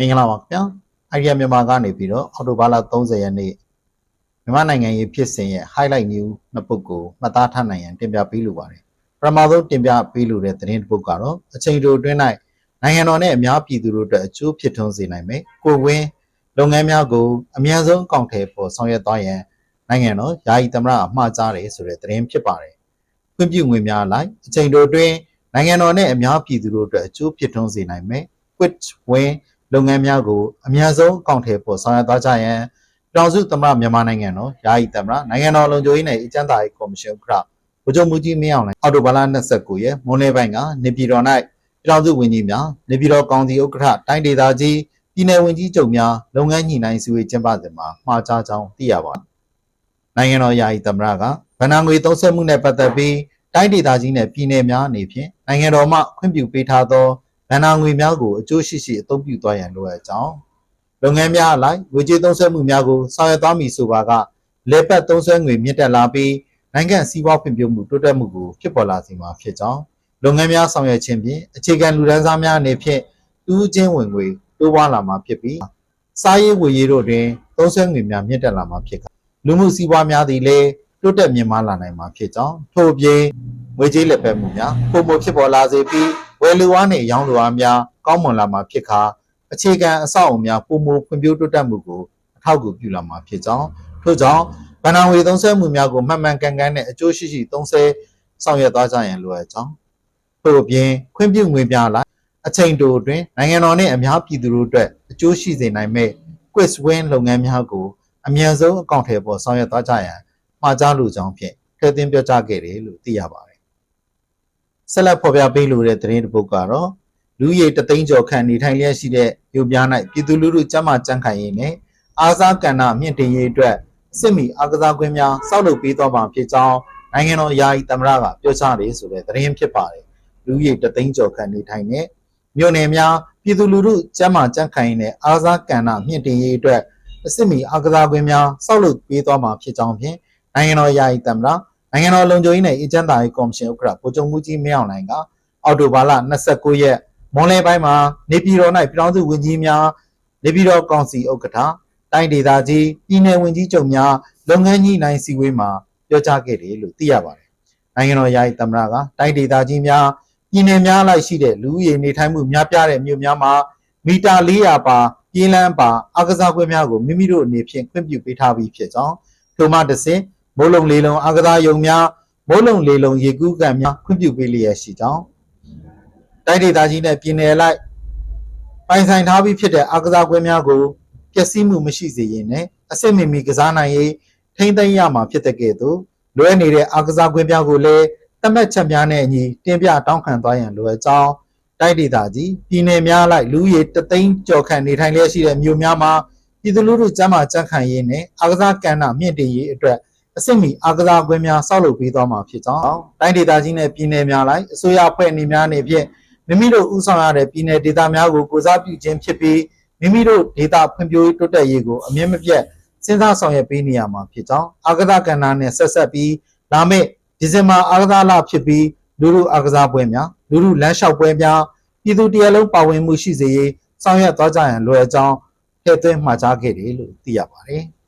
မင်္ဂလာပါခင်ဗျာအိုင်ဒီယာမြန်မာကနေပြီးတော့အော်တိုဘာလ30ရက်နေ့မြန်မာနိုင်ငံရေးဖြစ်စဉ်ရဲ့ highlight news နှစ်ပုဒ်ကိုမှတ်သားထားနိုင်ရန်တင်ပြပေးလိုပါတယ်ပထမဆုံးတင်ပြပေးလိုတဲ့သတင်းတစ်ပုဒ်ကတော့အချိန်တိုအတွင်း၌နိုင်ငံတော်နဲ့အများပြည်သူတို့အတွက်အကျိုးဖြစ်ထွန်းစေနိုင်မယ်ကိုဝင်းလုပ်ငန်းများကိုအမြန်ဆုံးအကောင့်ထဲပေါ်ဆောင်ရွက်သွားရန်နိုင်ငံတော်ယာယီသမ္မတအမှားကြားတယ်ဆိုတဲ့သတင်းဖြစ်ပါတယ်ခွင့်ပြုငွေများလိုက်အချိန်တိုအတွင်းနိုင်ငံတော်နဲ့အများပြည်သူတို့အတွက်အကျိုးဖြစ်ထွန်းစေနိုင်မယ် quit win လုပ်ငန်းများကိုအများဆုံးအကောင့်ထဲပေါ်ဆောင်ရွက်သွားကြရန်ပြည်တော်စုသမ္မတမြန်မာနိုင်ငံတော်ယာယီသမ္မတနိုင်ငံတော်လုံခြုံရေးနဲ့အကြံသားရေးကော်မရှင်ဥက္ကဋ္ဌဗိုလ်ချုပ်မှုကြီးမင်းအောင်လှိုင်အော်တိုဘာလ29ရက်မွန်းလယ်ပိုင်းကနေပြည်တော်၌ပြည်တော်စုဝန်ကြီးများနေပြည်တော်ကောင်စီဥက္ကဋ္ဌတိုင်းဒေသကြီးပြည်내ဝန်ကြီးချုပ်များလုပ်ငန်းညှိနှိုင်းစုဝေးကျင်းပစဉ်မှာမှာကြားကြောင်းသိရပါတယ်နိုင်ငံတော်ယာယီသမ္မတကဗဏ္ဍာငွေသုံးစွဲမှုနဲ့ပတ်သက်ပြီးတိုင်းဒေသကြီးနဲ့ပြည်내များအနေဖြင့်နိုင်ငံတော်မှခွင့်ပြုပေးထားသော ဗန္နာငွေများကိုအကျိုးရှိရှိအသုံးပြုသွားရန်လိုအပ်ကြောင်းလုပ်ငန်းများအလိုက်ငွေကြေးသုံးစွဲမှုများကိုဆောင်ရွက်သွားမည်ဆိုပါကလေပတ်သုံးစွဲငွေမြင့်တက်လာပြီးနိုင်ငံစီးပွားဖွံ့ဖြိုးမှုတိုးတက်မှုကိုဖြစ်ပေါ်လာစေမှာဖြစ်ကြောင်းလုပ်ငန်းများဆောင်ရွက်ခြင်းဖြင့်အခြေခံလူဒန်းစားများအနေဖြင့်တူးချင်းဝင်ငွေတိုးပွားလာမှာဖြစ်ပြီးစားရေးဝယ်ရေးတို့တွင်သုံးစွဲငွေများမြင့်တက်လာမှာဖြစ်ကလူမှုစီးပွားများသည်လည်းတိုးတက်မြင့်မားလာနိုင်မှာဖြစ်ကြောင်းထို့အပြင်ငွေကြေးလက်ပတ်မှုများပုံမဖြစ်ပေါ်လာစေပြီး ဝယ်လူအားနှင့်ရောင်းလူအားများကောင်းမွန်လာမှာဖြစ်ခါအခြေခံအဆောက်အအုံများပုံမဖွံ့ဖြိုးတိုးတက်မှုကိုအထောက်အကူပြုလာမှာဖြစ်ကြောင်းထို့ကြောင့်ဗဏ္ဍာငွေသုံးစွဲမှုများကိုမှန်မှန်ကန်ကန်နဲ့အကျိုးရှိရှိသုံးစွဲဆောင်ရွက်သွားကြရန်လိုအပ်ကြောင်းထို့အပြင်ခွင့်ပြုငွေများလိုက်အချိန်တိုအတွင်းနိုင်ငံတော်နှင့်အများပြည်သူတို့အတွက်အကျိုးရှိစေနိုင်မဲ့ quiz win လုပ်ငန်းများကိုအမြန်ဆုံးအကောင့်ထဲပေါ်ဆောင်ရွက်သွားကြရန်မှာကြားလိုကြောင်းဖြင့်ထည့်သွင်းပြောကြားခဲ့တယ်လို့သိရပါတယ် ဆက်လက်ဖော်ပြပေးလိုတဲ့သတင်းတစ်ပုဒ်ကတော့လူရည်တသိန်းကျော်ခန့်နေထိုင်လျက်ရှိတဲ့မြို့ပြား၌ပြည်သူလူထုကျန်းမာကြံ့ခိုင်ရေးနဲ့အားစားကဏ္ဍမြင့်တင်ရေးအတွက်စစ်မီအားကစားကွင်းများစောက်လုပ်ပေးသွားမှာဖြစ်ကြောင်းနိုင်ငံတော်ယာယီသမ္မတကပြောကြားတယ်ဆိုတဲ့သတင်းဖြစ်ပါတယ်လူရည်တသိန်းကျော်ခန့်နေထိုင်တဲ့မြို့နယ်များပြည်သူလူထုကျန်းမာကြံ့ခိုင်ရေးနဲ့အားစားကဏ္ဍမြင့်တင်ရေးအတွက်အစစ်မီအားကစားကွင်းများစောက်လုပ်ပေးသွားမှာဖြစ်ကြောင်းဖြင့်နိုင်ငံတော်ယာယီသမ္မတ နိုင်ငံတော်လုံခြုံရေးနဲ့အေဂျင့်တာရေးကော်မရှင်ဥက္ကဋ္ဌဗိုလ်ချုပ်မှုကြီးမင်းအောင်လှိုင်ကအော်တိုဘာလ29ရက်မွန်လယ်ပိုင်းမှာနေပြည်တော်၌ပြည်ထောင်စုဝန်ကြီးများနေပြည်တော်ကောင်စီဥက္ကဋ္ဌတိုင်းဒေသကြီးပြည်내ဝန်ကြီးချုပ်များလုပ်ငန်းကြီးနိုင်စီဝေးမှာပြောကြားခဲ့တယ်လို့သိရပါတယ်။နိုင်ငံတော်ယာယီသမ္မတကတိုင်းဒေသကြီးများပြည်내များလိုက်ရှိတဲ့လူဦးရေနေထိုင်မှုများပြားတဲ့မြို့များမှာမီတာ400ပါပြည်လန်းပါအကစားကွင်းများကိုမိမိတို့အနေဖြင့်ခွင့်ပြုပေးထားပြီးဖြစ်ကြောင်းထိုမှတစ်ဆင့် မိုးလုံလေလုံအကစားယုံများမိုးလုံလေလုံရေကူးကန်များခွင့်ပြုပေးလျက်ရှိကြောင်းတိုင်းဒေသကြီးနဲ့ပြည်နယ်လိုက်ပိုင်ဆိုင်ထားပြီးဖြစ်တဲ့အကစားကွင်းများကိုပျက်စီးမှုမရှိစေရင်နဲ့အစစ်မီမီကစားနိုင်ရေးထိမ့်သိမ်းရမှာဖြစ်တဲ့ကဲ့သို့လွဲနေတဲ့အကစားကွင်းများကိုလည်းတတ်မှတ်ချက်များနဲ့အညီတင်ပြတောင်းခံသွားရန်လိုအပ်ကြောင်းတိုက်ဒေသကြီးပြည်နယ်များလိုက်လူဦးရေတသိန်းကျော်ခန့်နေထိုင်လျက်ရှိတဲ့မြို့များမှာပြည်သူလူထုကျန်းမာကြံ့ခိုင်ရေးနဲ့အကစားကဏ္ဍမြင့်တင်ရေးအတွက် အစစ်မီအကစားကွင်းများဆောက်လုပ်ပေးသွားမှာဖြစ်ကြောင်းတိုင်းဒေသကြီးနဲ့ပြည်နယ်များလိုက်အစိုးရအဖွဲ့အနေများအနေဖြင့်မိမိတို့ဥဆောင်ရတဲ့ပြည်နယ်ဒေသများကိုကိုစားပြုခြင်းဖြစ်ပြီးမိမိတို့ဒေသဖွံ့ဖြိုးရေးတိုးတက်ရေးကိုအမြင့်မပြတ်စဉ်းစားဆောင်ရွက်ပေးနေရမှာဖြစ်ကြောင်းအာကစားကဏ္ဍနဲ့ဆက်ဆက်ပြီးလာမယ့်ဒီဇင်ဘာအာကစားလဖြစ်ပြီးလူလူအာကစားပွဲများလူလူလမ်းလျှောက်ပွဲများပြည်သူတရလုံးပါဝင်မှုရှိစေရေးဆောင်ရွက်သွားကြရန်လိုအပ်ကြောင်းထည့်သွင်းမှာကြားခဲ့တယ်လို့သိရပါတယ်။